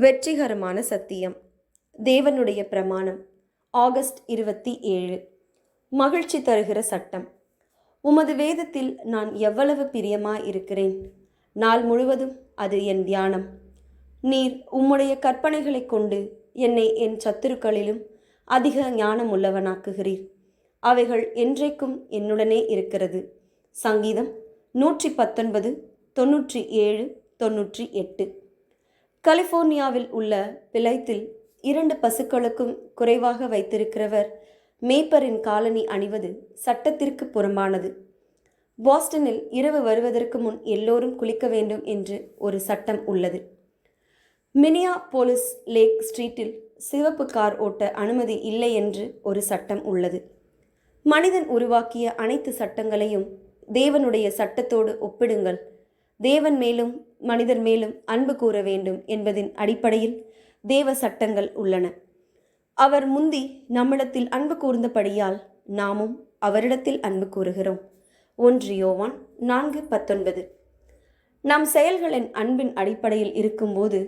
வெற்றிகரமான சத்தியம். தேவனுடைய பிரமாணம் ஆகஸ்ட் இருபத்தி ஏழு. மகிழ்ச்சி தருகிற சட்டம். உமது வேதத்தில் நான் எவ்வளவு பிரியமாக இருக்கிறேன் நாள் முழுவதும் அது என் தியானம். நீர் உம்முடைய கற்பனைகளைக் கொண்டு என்னை என் சத்துருக்களிலும் அதிக ஞானம் உள்ளவனாக்குகிறீர் அவைகள் என்றைக்கும் என்னுடனே இருக்கிறது. சங்கீதம் நூற்றி பத்தொன்பது தொன்னூற்றி ஏழு தொன்னூற்றி எட்டு. கலிஃபோர்னியாவில் உள்ள பிளைத்தில் இரண்டு பசுக்களுக்கும் குறைவாக வைத்திருக்கிறவர் மேய்ப்பரின் காலனி அணிவது சட்டத்திற்கு புறம்பானது. பாஸ்டனில் இரவு வருவதற்கு முன் எல்லோரும் குளிக்க வேண்டும் என்று ஒரு சட்டம் உள்ளது. மினியா போலீஸ் லேக் ஸ்ட்ரீட்டில் சிவப்பு கார் ஓட்ட அனுமதி இல்லை என்று ஒரு சட்டம் உள்ளது. மனிதன் உருவாக்கிய அனைத்து சட்டங்களையும் தேவனுடைய சட்டத்தோடு ஒப்பிடுங்கள். தேவன் மேலும் மனிதர் மேலும் அன்பு கூற வேண்டும் என்பதின் அடிப்படையில் தேவ சட்டங்கள் உள்ளன. அவர் முந்தி நம்மிடத்தில் அன்பு கூர்ந்தபடியால் நாமும் அவரிடத்தில் அன்பு கூறுகிறோம். ஒன்று யோவான் நான்கு பத்தொன்பது. நம் செயல்களின் அன்பின் அடிப்படையில் இருக்கும்போது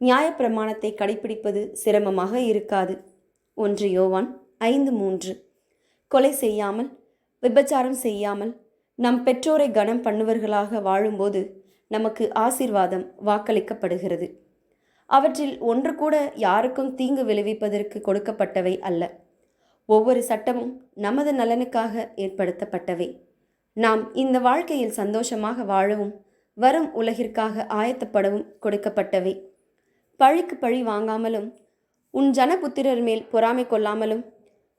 நியாயப்பிரமாணத்தை கடைப்பிடிப்பது சிரமமாக இருக்காது. ஒன்று யோவான் ஐந்து மூன்று. கொலை செய்யாமல் விபச்சாரம் செய்யாமல் நம் பெற்றோரை கனம் பண்ணுவர்களாக வாழும்போது நமக்கு ஆசீர்வாதம் வாக்களிக்கப்படுகிறது. அவற்றில் ஒன்று கூட யாருக்கும் தீங்கு விளைவிப்பதற்கு கொடுக்கப்பட்டவை அல்ல. ஒவ்வொரு சட்டமும் நமது நலனுக்காக ஏற்படுத்தப்பட்டவை. நாம் இந்த வாழ்க்கையில் சந்தோஷமாக வாழவும் வரும் உலகிற்காக ஆயத்தப்படவும் கொடுக்கப்பட்டவை. பழிக்கு பழி வாங்காமலும் உன் ஜனபுத்திரர் மேல் பொறாமை கொள்ளாமலும்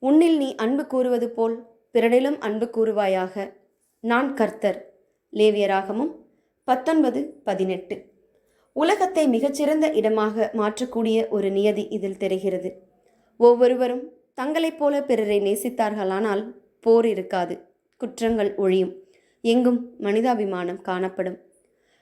உன்னில் நீ அன்பு கூறுவது போல் பிறனிலும் அன்பு கூறுவாயாக. நான் கர்த்தர். லேவியராகமும் பத்தொன்பது பதினெட்டு. உலகத்தை மிகச்சிறந்த இடமாக மாற்றக்கூடிய ஒரு நியதி இதில் தெரிகிறது. ஒவ்வொருவரும் தங்களைப் போல பிறரை நேசித்தார்களானால் போர் இருக்காது குற்றங்கள் ஒழியும் எங்கும் மனிதாபிமானம் காணப்படும்.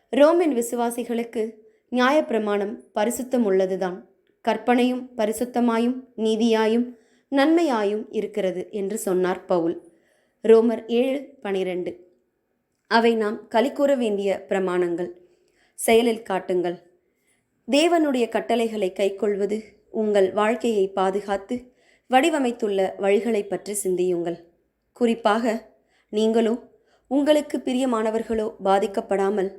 ரோமின் விசுவாசிகளுக்கு நியாயப்பிரமாணம் பரிசுத்தம் உள்ளதுதான். கற்பனையும் பரிசுத்தமாயும் நீதியாயும் நன்மையாயும் இருக்கிறது என்று சொன்னார் பவுல். ரோமர் ஏழு பனிரெண்டு. அவை நாம் கலிக்கூற வேண்டிய பிரமாணங்கள். செயலில் காட்டுங்கள். தேவனுடைய கட்டளைகளை கைக்கொள்வது உங்கள் வாழ்க்கையை பாதுகாத்து வடிவமைத்துள்ள வழிகளை பற்றி சிந்தியுங்கள். குறிப்பாக நீங்களோ உங்களுக்கு பிரியமானவர்களோ பாதிக்கப்படாமல்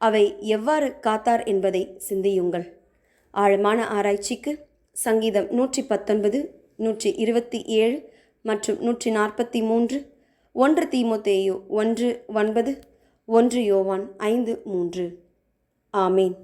அவை எவ்வாறு காத்தார் என்பதை சிந்தியுங்கள். ஆழமான ஆராய்ச்சிக்கு சங்கீதம் நூற்றி பத்தொன்பது நூற்றி இருபத்தி ஏழு மற்றும் நூற்றி நாற்பத்தி மூன்று ஒன்று தீமோத்தேயு ஒன்று ஒன்பது ஒன்று யோவான் ஐந்து மூன்று. ஆமீன்.